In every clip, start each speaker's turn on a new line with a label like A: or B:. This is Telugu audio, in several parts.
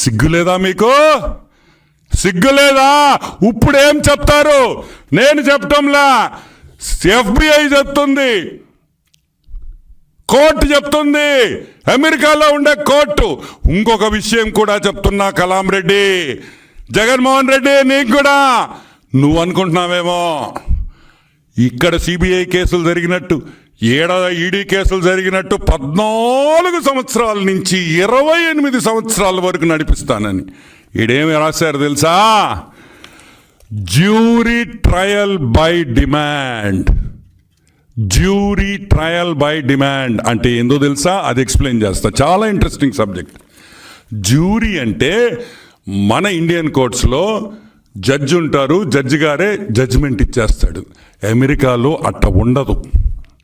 A: సిగ్గులేదా మీకు? సిగ్గులేదా? ఇప్పుడేం చెప్తారు? నేను చెప్పటంలా. ఎఫ్బిఐ చెప్తుంది. కోర్టు చెప్తుంది. అమెరికాలో ఉండే కోర్టు. ఇంకొక విషయం కూడా చెప్తున్నా కలాం రెడ్డి. జగన్మోహన్ రెడ్డి నీకు కూడా. నువ్వు అనుకుంటున్నావేమో ఇక్కడ సిబిఐ కేసులు జరిగినట్టు. ఏడా ఈడీ కేసులు జరిగినట్టు పద్నాలుగు సంవత్సరాల నుంచి ఇరవై ఎనిమిది సంవత్సరాల వరకు నడిపిస్తానని. ఈడేమి రాశారు తెలుసా? Jury trial by demand. Jury trial by demand అంటే ఏందో తెలుసా? అది ఎక్స్ప్లెయిన్ చేస్తా. చాలా ఇంట్రెస్టింగ్ సబ్జెక్ట్. జ్యూరీ అంటే మన ఇండియన్ కోర్ట్స్లో జడ్జి ఉంటారు జడ్జి గారే జడ్జిమెంట్ ఇచ్చేస్తాడు. అమెరికాలో అట్ట ఉండదు.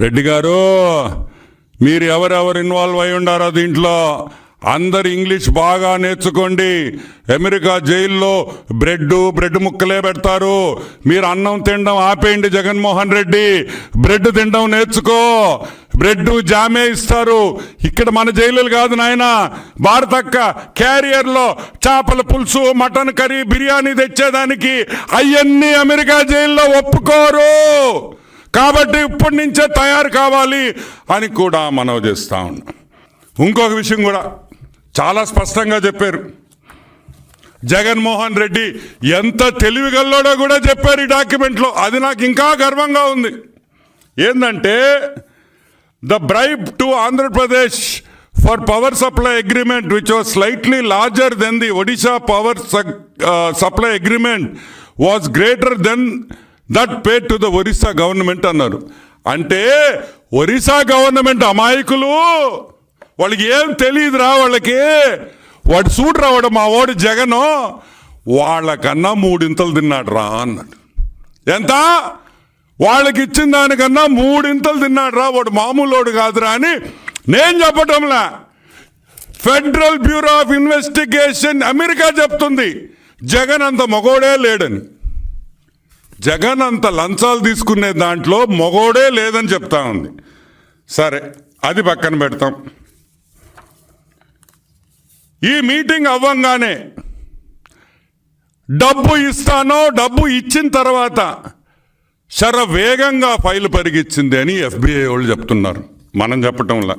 A: రెడ్డి గారు మీరు ఎవరెవరు ఇన్వాల్వ్ అయి ఉండారో దీంట్లో? అందరు ఇంగ్లీష్ బాగా నేర్చుకోండి. అమెరికా జైల్లో బ్రెడ్ బ్రెడ్ ముక్కలే పెడతారు. మీరు అన్నం తినడం ఆపేయండి జగన్మోహన్ రెడ్డి. బ్రెడ్ తినడం నేర్చుకో. బ్రెడ్ జామే ఇస్తారు. ఇక్కడ మన జైలులు కాదు నాయన. భారతక్క క్యారియర్లో చేపల పులుసు మటన్ కర్రీ బిర్యానీ తెచ్చేదానికి అవన్నీ అమెరికా జైల్లో ఒప్పుకోరు. కాబట్టి ఇప్పటి నుంచే తయారు కావాలి అని కూడా మనవి చేస్తా ఉన్నాం. ఇంకొక విషయం కూడా చాలా స్పష్టంగా చెప్పారు. జగన్మోహన్ రెడ్డి ఎంత తెలివిగల్లోడో కూడా చెప్పారు ఈ డాక్యుమెంట్లో. అది నాకు ఇంకా గర్వంగా ఉంది. ఏంటంటే the bribe to Andhra Pradesh for power supply agreement which was slightly larger than the Odisha power supply agreement was greater than that pay to the Orissa government అన్నారు. అంటే ఒరిస్సా గవర్నమెంట్ అమాయకులు. వాళ్ళకి ఏం తెలియదురా వాళ్ళకి. వాడు చూడు రావాడు మా వాడు జగను. వాళ్ళకన్నా మూడింతలు తిన్నాడు రా అన్నాడు. ఎంత? వాళ్ళకి ఇచ్చిన దానికన్నా మూడింతలు తిన్నాడు రా వాడు మామూలోడు కాదురా అని నేను చెప్పటంలా. Federal Bureau of Investigation America చెప్తుంది. జగన్ అంత మగోడే లేడని. జగన్ అంత లంచాలు తీసుకునే దాంట్లో మగోడే లేదని చెప్తా ఉంది. సరే అది పక్కన పెడతాం. ఈ మీటింగ్ అవ్వంగానే డబ్బు ఇస్తానో డబ్బు ఇచ్చిన తర్వాత శర వేగంగా ఫైల్ పరిగిచ్చింది అని ఎఫ్బిఐ వాళ్ళు చెప్తున్నారు. మనం చెప్పటంలా.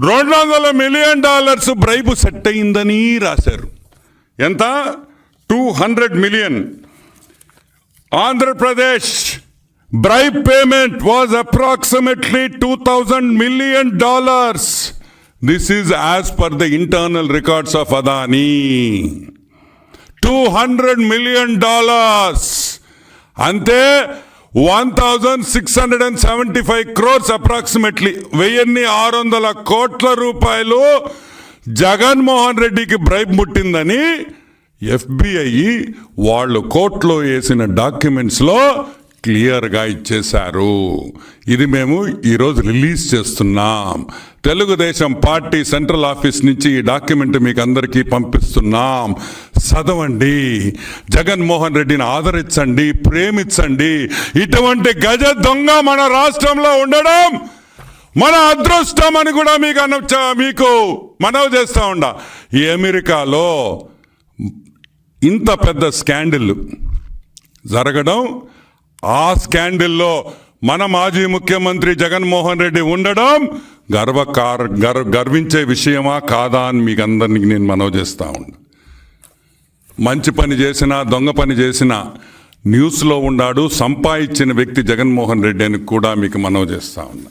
A: రెండు వందల మిలియన్ డాలర్స్ బ్రైబు సెట్ అయిందని రాశారు. ఎంత? Two hundred million. Andhra Pradesh bribe payment was approximately two thousand million dollars this is as per the internal records of Adani two hundred million dollars అంతే one thousand six hundred and seventy five crores approximately వెయ్యిన్ని ఆరు వందల కోట్ల రూపాయలు జగన్మోహన్ రెడ్డికి బ్రైబ్ ముట్టిందని ఎఫ్బిఐ వాళ్ళు కోర్టులో వేసిన డాక్యుమెంట్స్లో క్లియర్గా ఇచ్చేశారు. ఇది మేము ఈరోజు రిలీజ్ చేస్తున్నాం. తెలుగుదేశం పార్టీ సెంట్రల్ ఆఫీస్ నుంచి ఈ డాక్యుమెంట్ మీకు అందరికీ పంపిస్తున్నాం. చదవండి. జగన్మోహన్ రెడ్డిని ఆదరించండి ప్రేమించండి. ఇటువంటి గజ దొంగ మన రాష్ట్రంలో ఉండడం మన అదృష్టం అని కూడా మీకు అన మీకు మనవి చేస్తా ఉండ. ఈ అమెరికాలో ఇంత పెద్ద స్కాండిల్ జరగడం ఆ స్కాండిల్లో మన మాజీ ముఖ్యమంత్రి జగన్మోహన్ రెడ్డి ఉండడం గర్వకార గర్వ గర్వించే విషయమా కాదా అని మీకు అందరినీ నేను మనవి చేస్తా ఉన్నా. మంచి పని చేసినా దొంగ పని చేసినా న్యూస్లో ఉన్నాడు సంపాదించిన వ్యక్తి జగన్మోహన్ రెడ్డి అని కూడా మీకు మనవి చేస్తూ ఉన్నా.